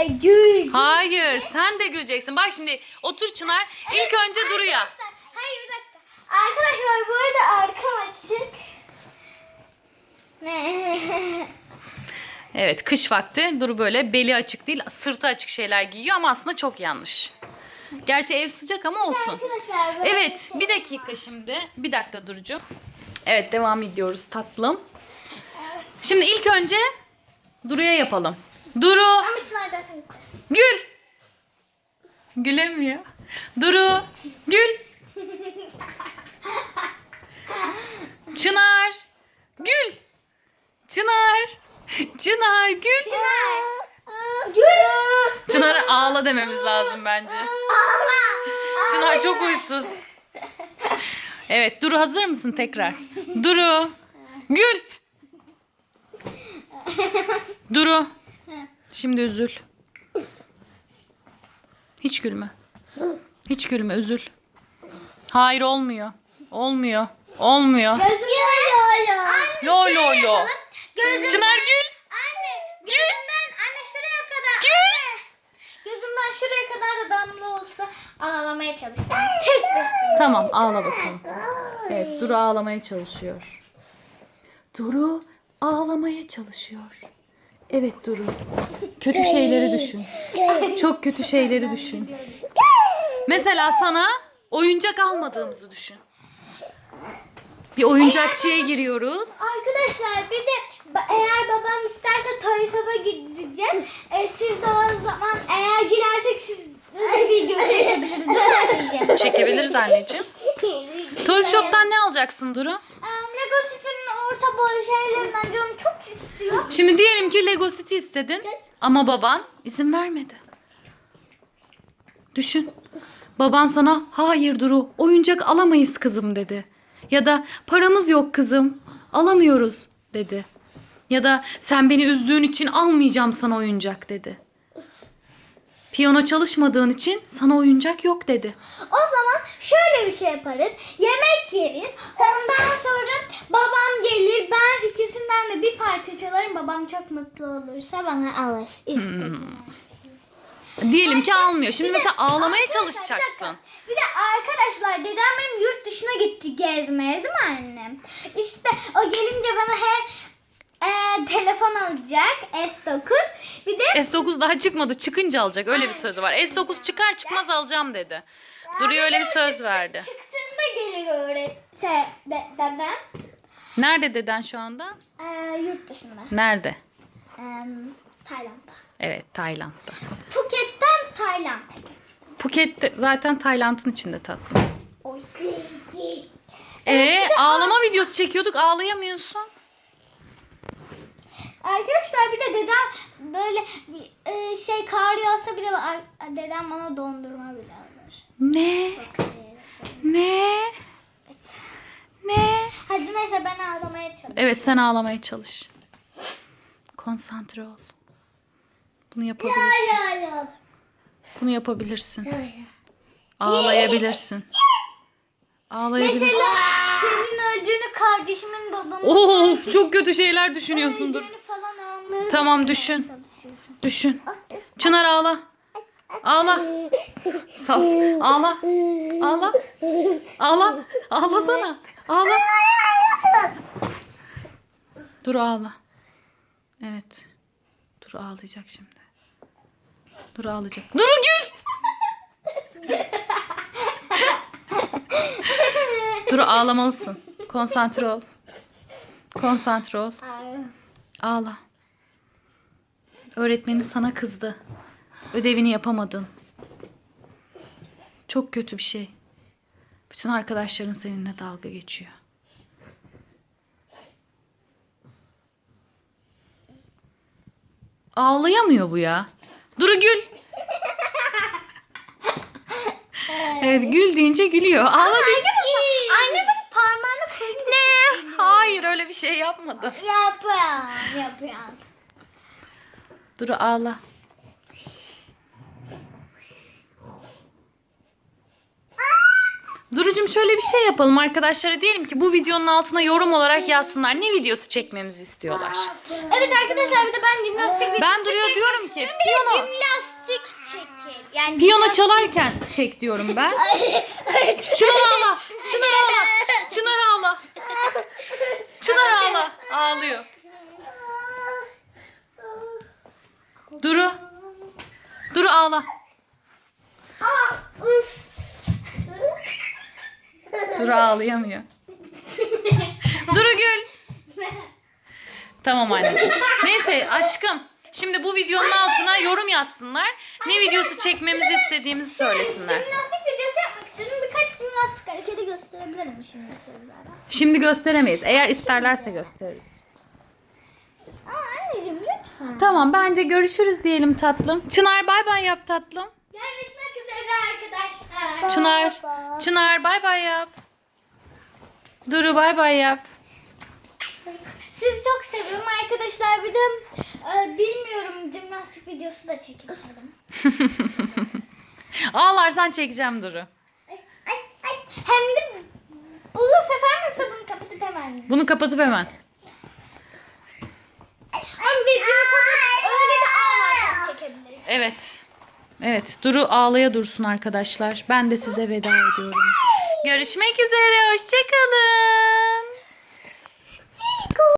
e, gül. Hayır sen de güleceksin. Bak şimdi otur Çınar. İlk önce Duru'ya. Arkadaşlar, Hayır bir dakika. Arkadaşlar bu arada arkam açık. Ne? Evet kış vakti Duru böyle beli açık değil sırtı açık şeyler giyiyor ama aslında çok yanlış. Gerçi ev sıcak ama olsun. Arkadaşlar böyle Evet bir dakika şimdi. Bir dakika Duru'cum. Evet devam ediyoruz tatlım. Şimdi ilk önce Duru'ya yapalım. Duru gül. Gülemiyor. Duru gül. Çınar gül. Çınar. Çınar gül. Çınar. Gül. Çınar'a ağla dememiz lazım bence. Allah. Çınar çok huysuz. Evet Duru hazır mısın tekrar? Duru. Gül. Duru. Şimdi üzül. Hiç gülme. Hiç gülme üzül. Hayır olmuyor. Olmuyor. Olmuyor. Gözüm Lo lo lo. Gözüm. Çınar gül. Anne. Gözümden anne şuraya kadar. Gül. Gözümden şuraya kadar da damla olsa ağlamaya çalıştım. Tek başına. Tamam ağla bakalım. Evet Duru ağlamaya çalışıyor. Duru ağlamaya çalışıyor. Evet Duru. Kötü şeyleri düşün. Çok kötü şeyleri düşün. Mesela sana oyuncak almadığımızı düşün. Bir oyuncakçıya giriyoruz. Arkadaşlar bir de ba- eğer babam isterse Toy Shop'a gideceğiz. E, siz de o zaman eğer girersek siz de video çekebiliriz. değil mi? Çekebiliriz anneciğim. Toy Shop'tan ne alacaksın Duru? Em, Lego City'nin orta boy şeylerinden canım çok istiyor. Şimdi diyelim ki Lego City istedin ama baban izin vermedi. Düşün. Baban sana hayır Duru oyuncak alamayız kızım dedi. Ya da paramız yok kızım alamıyoruz dedi. Ya da sen beni üzdüğün için almayacağım sana oyuncak dedi. Piyano çalışmadığın için sana oyuncak yok dedi. O zaman şöyle bir şey yaparız. Yemek yeriz. Ondan sonra babam gelir. Ben ikisinden de bir parça çalarım. Babam çok mutlu olursa bana alır. İstedim. Diyelim ki almıyor. Şimdi Bir de- mesela ağlamaya çalışacaksın. Bir de arkadaşlar dedem benim yurt dışına gitti gezmeye değil mi annem? İşte o gelince bana hem e, telefon alacak S9 bir de S9 daha çıkmadı. Çıkınca alacak. Öyle bir sözü var. S9 çıkar çıkmaz alacağım dedi. Duru'ya öyle bir söz verdi. çıktığında gelir öyle şey de, dedem Nerede deden şu anda? e, yurt dışında. Nerede? Tayland'da. Evet Tayland'da. Phuket'ten Tayland'a geçtim. Phuket'te zaten Tayland'ın içinde tatlı. Oy. Ee ağlama videosu çekiyorduk ağlayamıyorsun. Arkadaşlar bir de dedem böyle bir, e, şey kar yağsa bile dedem bana dondurma bile alır. Ne? Ne? Evet. Ne? Hadi neyse ben ağlamaya çalışıyorum. Evet sen ağlamaya çalış. Konsantre ol. Bunu yapabilirsin. Bunu yapabilirsin. Ağlayabilirsin. Ağlayabilirsin. Mesela senin öldüğünü kardeşimin babamın Of çok kötü şeyler düşünüyorsundur. öldüğünü falan Tamam düşün. Düşün. Çınar ağla. Ağla. Saf. Ağla. Ağla. Ağla. Ağlasana. Ağla. Dur ağla. Evet. Dur ağlayacak şimdi. Dur ağlayacak. Duru gül. Dur ağlamalısın. Konsantre ol. Konsantre ol. Ağla. Öğretmenin sana kızdı. Ödevini yapamadın. Çok kötü bir şey. Bütün arkadaşların seninle dalga geçiyor. Ağlayamıyor bu ya. Duru gül. evet gül deyince gülüyor. Ağla deyince Anne böyle parmağını koydu. ne? Hayır öyle bir şey yapmadım. Yapıyorum, yapıyorum. Duru ağla. Durucum şöyle bir şey yapalım arkadaşlara diyelim ki bu videonun altına yorum olarak yazsınlar. Ne videosu çekmemizi istiyorlar. Evet arkadaşlar bir de ben jimnastik videosu Ben Duru'ya diyorum ki. Bir de piyano jimnastik çekin. Yani piyano çalarken çek diyorum ben. Çınar ağla. Çınar ağla. Çınar ağla. Çınar ağla. Ağlıyor. Duru. Duru ağla. Duru ağlayamıyor. Duru gül. Tamam anneciğim. Neyse aşkım. Şimdi bu videonun altına yorum yazsınlar. Ne videosu çekmemizi istediğimizi söylesinler. Jimnastik videosu yapmak istedim. Birkaç jimnastik hareketi gösterebilirim şimdi sizlere. Şimdi gösteremeyiz. Eğer isterlerse gösteririz. Aa anneciğim Tamam bence görüşürüz diyelim tatlım. Çınar bay bay yap tatlım. Görüşmek üzere arkadaşlar. Çınar. Çınar bay bay yap. Duru bay bay yap. Sizi çok seviyorum arkadaşlar. Bir de e, bilmiyorum jimnastik videosu da çekebilirim. Ağlarsan çekeceğim Duru. Ay, ay, ay. Hem de bu sefer mi bunu kapatıp hemen? Bunu kapatıp hemen. Ama videoyu kapatıp öyle de ağlarsak çekebiliriz. Evet. Evet. Duru ağlaya dursun arkadaşlar. Ben de size veda ediyorum. Görüşmek üzere. Hoşçakalın.